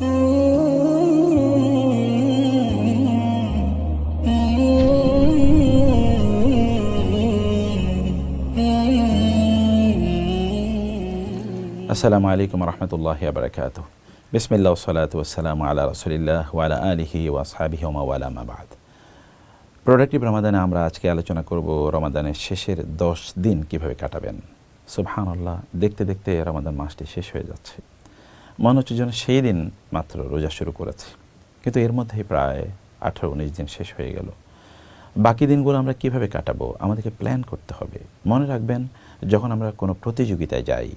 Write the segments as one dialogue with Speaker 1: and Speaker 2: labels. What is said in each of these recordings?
Speaker 1: আসসালামু আলাইকুম রহমতুল্লাহ বারকাত বিসমিল্লা সালাত ওসালাম আল্লাহ রসুলিল্লাহ ওয়ালা আলিহি ওয়াসাবিহি ওয়ালা মাবাদ প্রোডাক্টিভ রমাদানে আমরা আজকে আলোচনা করব রমাদানের শেষের দশ দিন কীভাবে কাটাবেন। সুবহান আল্লাহ দেখতে দেখতে রমাদান মাসটি শেষ হয়ে যাচ্ছে। মনে হচ্ছে যেন সেই দিন মাত্র রোজা শুরু করেছে। কিন্তু এর মধ্যেই প্রায় আঠারো উনিশ দিন শেষ হয়ে গেল। বাকি দিনগুলো আমরা কীভাবে কাটাবো? আমাদেরকে প্ল্যান করতে হবে। মনে রাখবেন, যখন আমরা কোনো প্রতিযোগিতায় যাই,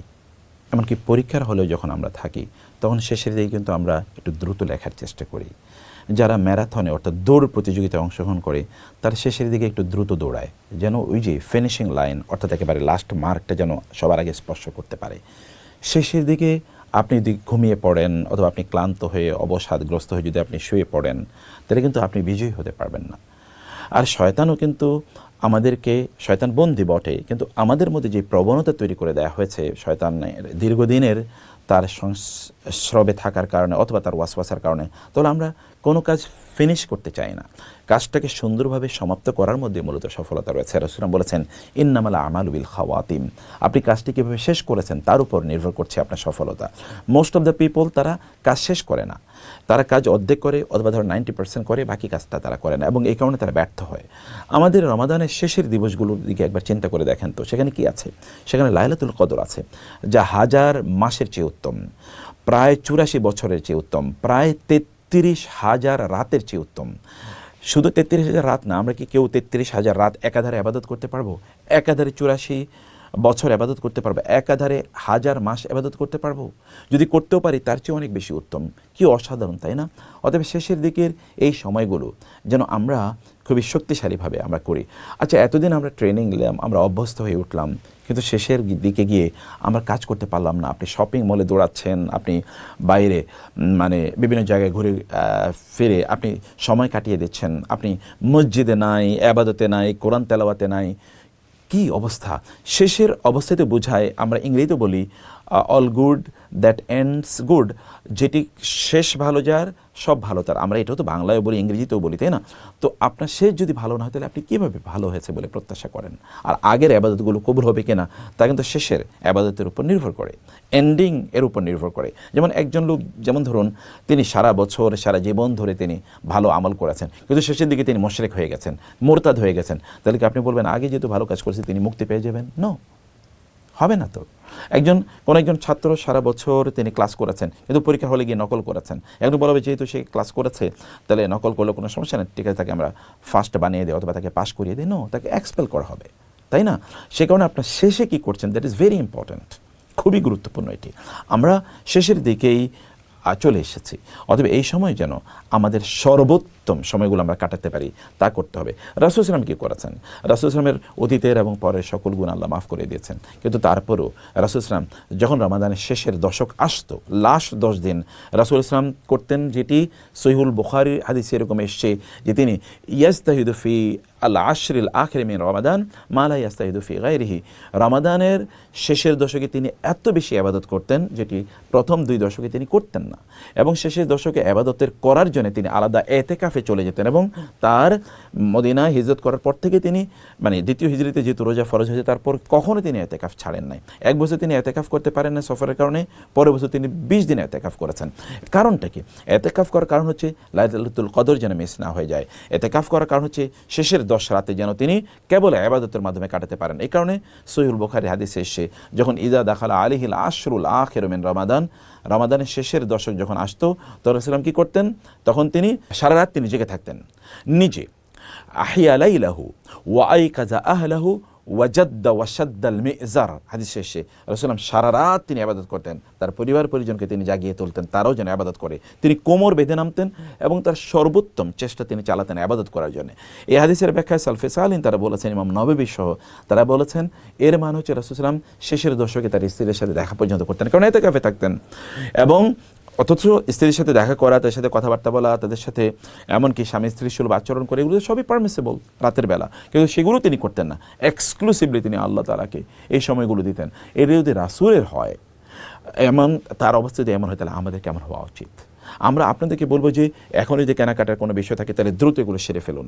Speaker 1: এমনকি পরীক্ষার হলেও যখন আমরা থাকি, তখন শেষের দিকে কিন্তু আমরা একটু দ্রুত লেখার চেষ্টা করি। যারা ম্যারাথনে অর্থাৎ দৌড় প্রতিযোগিতায় অংশগ্রহণ করে, তারা শেষের দিকে একটু দ্রুত দৌড়ায়। যেন ওই যে ফিনিশিং লাইন অর্থাৎ একেবারে লাস্ট মার্কটা যেন সবার আগে স্পর্শ করতে পারে। শেষের দিকে আপনি যদি ঘুমিয়ে পড়েন অথবা আপনি ক্লান্ত হয়ে, অবসাদগ্রস্ত হয়ে যদি আপনি শুয়ে পড়েন, তাহলে কিন্তু আপনি বিজয়ী হতে পারবেন না। আর শয়তানও কিন্তু আমাদেরকে, শয়তান বন্দি বটে, কিন্তু আমাদের মধ্যে যে প্রবণতা তৈরি করে দেওয়া হয়েছে শয়তানের দীর্ঘদিনের তার সংস্রবে থাকার কারণে অথবা তার ওয়াসওয়াসার কারণে, তাহলে আমরা কোনো কাজ ফিনিশ করতে চাই না। কাজটাকে সুন্দরভাবে সমাপ্ত করার মধ্যে মূলত সফলতা রয়েছে। রসুলাম বলেছেন, ইন্নামালা আমাল বিল খাওয়াতিম। আপনি কাজটি কীভাবে শেষ করেছেন তার উপর নির্ভর করছে আপনার সফলতা। মোস্ট অফ দ্য পিপল তারা কাজ শেষ করে না। তারা কাজ অর্ধেক করে অথবা ধরো নাইনটি পার্সেন্ট করে, বাকি কাজটা তারা করে না এবং এই কারণে তারা ব্যর্থ হয়। আমাদের রমাদানের শেষের দিবসগুলোর দিকে একবার চিন্তা করে দেখেন তো, সেখানে কি আছে? সেখানে লাইলাতুল কদর আছে, যা হাজার মাসের চেয়ে উত্তম, প্রায় চুরাশি বছরের চেয়ে উত্তম, প্রায় তেত্রিশ হাজার রাতের চেয়ে উত্তম। শুধু তেত্রিশ হাজার রাত না, আমরা কি কেউ তেত্রিশ হাজার রাত একাধারে আবাদত করতে পারব? একাধারে চুরাশি বছর আবাদত করতে পারব, একাধারে হাজার মাস আবাদত করতে পারব? যদি করতেও পারি, তার চেয়ে অনেক বেশি উত্তম। কি অসাধারণ, তাই না? অতএব শেষের দিকের এই সময়গুলো যেন আমরা খুবই শক্তিশালীভাবে আমরা করি। আচ্ছা এতদিন আমরা ট্রেনিং নিলাম, আমরা অভ্যস্ত হয়ে উঠলাম, কিন্তু শেষের দিকে গিয়ে আমরা কাজ করতে পারলাম না। আপনি শপিং মলে দৌড়াচ্ছেন, আপনি বাইরে মানে বিভিন্ন জায়গায় ঘুরে ফিরে আপনি সময় কাটিয়ে দিচ্ছেন। আপনি মসজিদে নাই, আবাদতে নাই, কোরআন তেলাওয়াতে নাই। কি অবস্থা? শেষের অবস্থাতে বোঝায়, আমরা ইংরেজিতে বলি all good that ends good যেটি শেষ ভালো যার সব ভালো তার। আমরা এটাও তো বাংলায় বলি, ইংরেজিতেও বলি, তাই না? তো আপনার শেষ যদি ভালো না হয়, তাহলে আপনি কীভাবে ভালো হয়েছে বলে প্রত্যাশা করেন? আর আগের আবাদতগুলো কবুল হবে কিনা, তা কিন্তু শেষের আবাদতের উপর নির্ভর করে এন্ডিং এর উপর নির্ভর করে। যেমন একজন লোক, যেমন ধরুন, তিনি সারা বছর, সারা জীবন ধরে তিনি ভালো আমল করেছেন, কিন্তু শেষের দিকে তিনি মশরেক হয়ে গেছেন, মোরতাদ হয়ে গেছেন। তাহলে কি আপনি বলবেন, আগে যেহেতু ভালো কাজ করেছে, তিনি মুক্তি পেয়ে যাবেন? নো হবে না তো? একজন, কোন একজন ছাত্র সারা বছর তিনি ক্লাস করেছেন, কিন্তু পরীক্ষা হলে গিয়ে নকল করেছেন। একজন বলবে, যেহেতু সে ক্লাস করেছে, তাহলে নকল করলে কোনো সমস্যা নেই, ঠিক আছে, তাকে আমরা ফার্স্ট বানিয়ে দিই, অথবা তাকে পাস করিয়ে দিই। নো তাকে এক্সপেল করা হবে, তাই না? সে কারণে আপনার শেষে কী করছেন দ্যাট ইজ ভেরি ইম্পর্ট্যান্ট খুবই গুরুত্বপূর্ণ এটি। আমরা শেষের দিকেই চলে এসেছি, অতএব এই সময় যেন আমাদের সর্বোত্তম সময়গুলো আমরা কাটাতে পারি, তা করতে হবে। রাসুল ইসলাম কী করেছেন? রাসুল ইসলামের অতীতের এবং পরের সকল গুণ আল্লাহ মাফ করে দিয়েছেন। কিন্তু তারপরও রাসুল ইসলাম যখন রমাদানের শেষের দশক আসতো, লাস্ট দশ দিন রাসুল ইসলাম করতেন যেটি সহিহুল বুখারি হাদিস এরকম এসছে যে তিনি ইয়াস্তাহিদুফি আল্লাহ আশরিল আখরে মিন রমাদান মালা ইয়াস্তাহিদুফি গাইরিহি রমাদানের শেষের দশকে তিনি এত বেশি আবাদত করতেন যেটি প্রথম দুই দশকে তিনি করতেন না। এবং শেষের দশকে আবাদতের করার জন্য তিনি আলাদা এতেকাফে চলে যেতেন এবং তার মদিনা হিজরত করার পর থেকে তিনি মানে দ্বিতীয় হিজরিতে যেহেতু রোজা ফরজ হয়েছে, তারপর কখনো তিনি এতেকাফ ছাড়েন নাই। এক বছর তিনি এতেকাফ করতে পারেন না সফরের কারণে, পরের বছর তিনি বিশ দিন এতেকাফ করেছেন। কারণটা কি? এতেকাফ করার কারণ হচ্ছে লাইতুল কদর যেন মিস না হয়ে যায়। এতেকাফ করার কারণ হচ্ছে শেষের দশ রাতে যেন তিনি কেবল আবাদতের মাধ্যমে কাটাতে পারেন। এই কারণে সহিউল বোখারি হাদিসে এসে যখন ইদা দাখালা আলিহিল আশরুল আখেরমেন রমাদান রমাদানের শেষের দশক যখন আসতো তখন ইসলাম কী করতেন? তখন তিনি সারা রাত তিনি জেগে থাকতেন। নিজে আহিয়া লাইলাহু ওয়াই কাজা আহলাহু ওয়াজাদ্দা ওয়াসাদ্দাল মেজার। হাদিস শেষে রসুলাম সারা রাত তিনি আবাদত করতেন। তার পরিবার পরিজনকে তিনি জাগিয়ে তুলতেন, তারাও যেন আবাদত করে। তিনি কোমর বেঁধে নামতেন এবং তার সর্বোত্তম চেষ্টা তিনি চালাতেন আবাদত করার জন্য। এই হাদিসের ব্যাখ্যায় সালফে সালিন তারা বলেছেন, ইমাম নবী সহ তারা বলেছেন, এর মান হচ্ছে রসুলাম শেষের দশকে তার স্ত্রীর সাথে দেখা পর্যন্ত করতেন, কারণ এতে কাফে থাকতেন। এবং অথচ স্ত্রীর সাথে দেখা করা তাদের সাথে কথাবার্তা বলা, তাদের সাথে এমনকি স্বামী স্ত্রীর সুলভ আচরণ করে, এগুলো সবই পারমিসেবল রাতের বেলা। কিন্তু সেগুলো তিনি করতেন না। এক্সক্লুসিভলি তিনি আল্লাহ তালাকে এই সময়গুলো দিতেন। এটা যদি রাসুলের হয়, এমন, তার অবস্থা যদি এমন হয়, তাহলে আমাদের কেমন হওয়া উচিত? আমরা আপনাদেরকে বলব যে এখন যদি কেনাকাটার কোনো বিষয় থাকে, তাহলে দ্রুত এগুলো সেরে ফেলুন।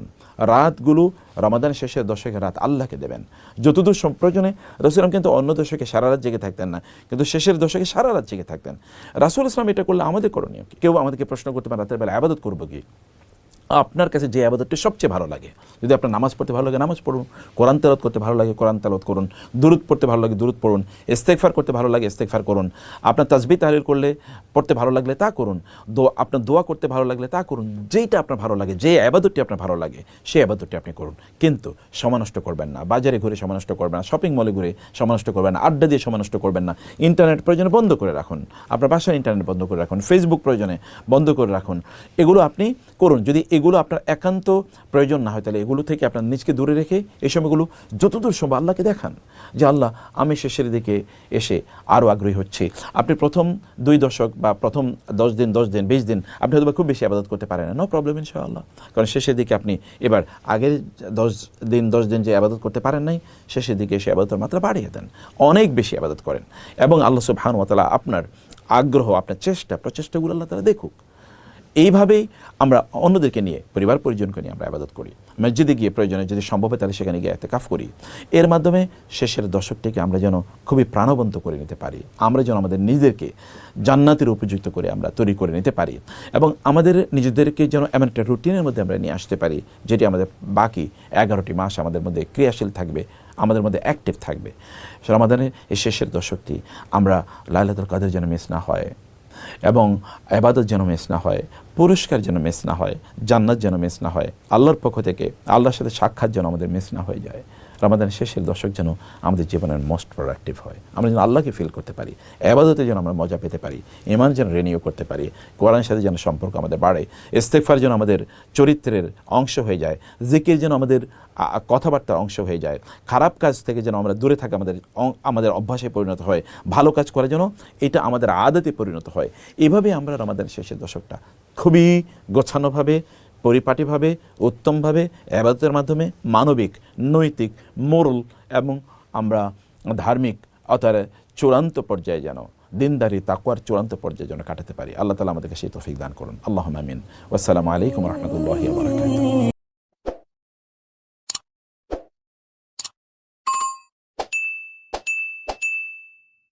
Speaker 1: রাতগুলো রমাদান শেষের দশকের রাত আল্লাহকে দেবেন। যতদূর প্রয়োজনে রসুলাম কিন্তু অন্য দশকে সারা রাত জেগে থাকতেন না, কিন্তু শেষের দশকে সারা রাত জেগে থাকতেন। রাসুল ইসলাম এটা করলে আমাদের করণীয় কেউ আমাদেরকে প্রশ্ন করতে পারে, রাতের বেলা আবাদত করব কি? আপনার কাছে যে আবাদতটি সবচেয়ে ভালো লাগে। যদি আপনার নামাজ পড়তে ভালো লাগে, নামাজ পড়ুন। কোরআন তেলত করতে ভালো লাগে, কোরআন তেলত করুন। দুরুদ পড়তে ভালো লাগে দূরত পড়ুন। ইস্তেকফার করতে ভালো লাগে ইস্তেকফার করুন। আপনার তাজবি তাহলিল করলে পড়তে ভালো লাগলে তা করুন। দোয়া, আপনার দোয়া করতে ভালো লাগলে তা করুন। যেইটা আপনার ভালো লাগে, যে আবাদতটি আপনার ভালো লাগে, সেই আবাদতটি আপনি করুন। কিন্তু সমানষ্ট করবেন না। বাজারে ঘুরে সমানষ্ট করবেন না। শপিং মলে ঘুরে সমানষ্ট করবেন না। আড্ডা দিয়ে সমানষ্ট করবেন না। ইন্টারনেট প্রয়োজনে বন্ধ করে রাখুন। আপনার বাসায় ইন্টারনেট বন্ধ করে রাখুন। ফেসবুক প্রয়োজনে বন্ধ করে রাখুন। এগুলো আপনি করুন। যদি এগুলো আপনার একান্ত প্রয়োজন না হয়। তাহলে এগুলো থেকে আপনার নিজকে দূরে রেখে এই সময়গুলো যতদূর সম্ভব আল্লাহকে দেখান যে, আল্লাহ, আমি শেষের দিকে এসে আরও আগ্রহী হচ্ছি। আপনি প্রথম দুই দশক বা প্রথম দশ দিন দশ দিন, বিশ দিন আপনি হয়তো খুব বেশি আবাদত করতে পারেন না। নো প্রবলেম ইনশাআল্লাহ। কারণ শেষের দিকে আপনি এবার আগের দশ দিন দশ দিন যে আবাদত করতে পারেন নাই, শেষের দিকে এসে আবাদতের মাত্রা বাড়িয়ে দেন। অনেক বেশি আবাদত করেন। এবং আল্লাহ সুবহানুয়াতালা আপনার আগ্রহ, আপনার চেষ্টা, প্রচেষ্টাগুলো আল্লাহ তালা দেখুক। এইভাবেই আমরা অন্যদেরকে নিয়ে, পরিবার পরিজনকে নিয়ে আমরা আবাদত করি। মসজিদে গিয়ে প্রয়োজনে যদি সম্ভব হয় তাহলে সেখানে গিয়ে এতে কাফ করি। এর মাধ্যমে শেষের দশকটিকে আমরা যেন খুবই প্রাণবন্ত করে নিতে পারি। আমরা যেন আমাদের নিজেদেরকে জান্নাতের উপযুক্ত করে আমরা তৈরি করে নিতে পারি এবং আমাদের নিজেদেরকে যেন এমন একটা রুটিনের মধ্যে আমরা নিয়ে আসতে পারি, যেটি আমাদের বাকি এগারোটি মাস আমাদের মধ্যে ক্রিয়াশীল থাকবে, আমাদের মধ্যে অ্যাক্টিভ থাকবে। রমাদানের এই শেষের দশকটি আমরা লাইলাতুল কাদের যেন মিস না হয়। এবং আবাদত যেন মিস না হয়, পুরস্কার যেন মিস না হয়, জান্নাত যেন মিস না হয়, আল্লাহর পক্ষ থেকে, আল্লাহর সাথে সাক্ষাৎ যেন আমাদের মিস না হয়ে যায়। রমাদানের শেষের দশক যেন আমাদের জীবনের মোস্ট প্রোডাক্টিভ হয়। আমরা যেন আল্লাহকে ফিল করতে পারি, আবাদতে যেন আমরা মজা পেতে পারি ইমান যেন রেনিও করতে পারি, কোরআনের সাথে যেন সম্পর্ক আমাদের বাড়ে ইস্তেকফার যেন আমাদের চরিত্রের অংশ হয়ে যায়, জিকির যেন আমাদের কথাবার্তার অংশ হয়ে যায়, খারাপ কাজ থেকে যেন আমরা দূরে থাকা আমাদের আমাদের অভ্যাসে পরিণত হয়, ভালো কাজ করা যেন এটা আমাদের আদতে পরিণত হয়। এভাবে আমরা আমাদের শেষের দশকটা খুবই গোছানোভাবে পরিপাটিভাবে, উত্তমভাবে, আবাদতের মাধ্যমে মানবিক, নৈতিক, মোরল এবং আমরা ধার্মিক অর্থাৎ চূড়ান্ত পর্যায়ে যেন, দিনদারি তাকুয়ার চূড়ান্ত পর্যায়ে যেন কাটাতে পারি। আল্লাহ তালা আমাদেরকে সেই তফিক দান করুন। আল্লাহ আমিন। আসসালামু আলাইকুম রহমতুল্লাহ